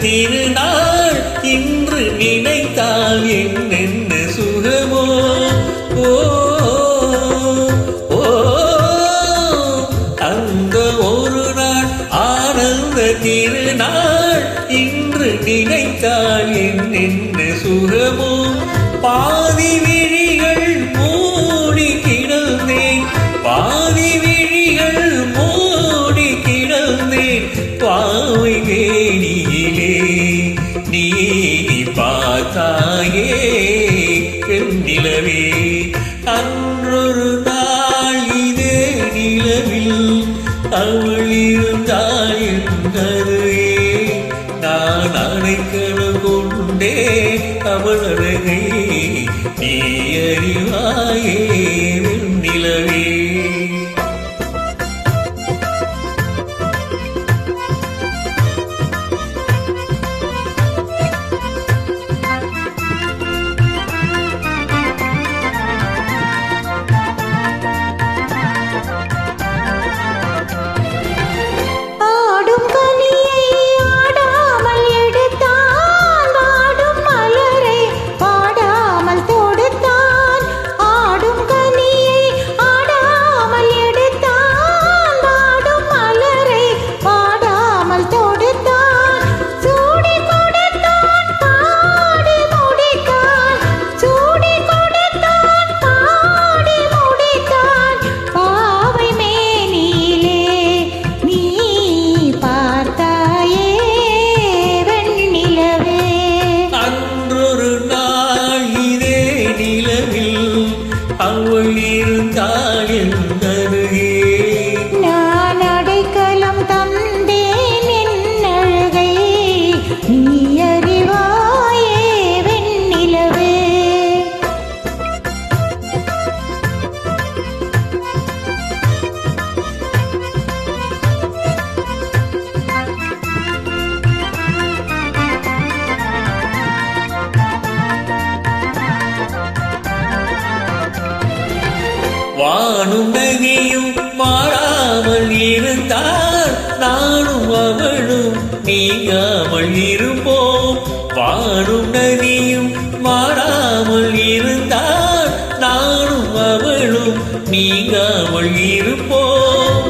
திருநாள் இன்று நினைத்தால் என்னென்ன சுகமோ? ஓ அந்த ஒரு நாள் ஆனந்த திருநாள் இன்று நினைத்தால் என்னென்ன சுகமோ? பா நிலவே. அன்றொரு நாள் இதே நிலவில். அவள் இருந்தாள் என்பதே நான் அணைக்கணும் கொண்டே அவள் அழகை நீ அறிவாயே நிலவே. வானும் நதியும் மாறாமல் இருந்தால் நானும் அவளும் நீங்காமல் இருப்போம். வானும் நதியும் மாறாமல் இருந்தால் நானும் அவளும் நீங்காமல் இருப்போம்.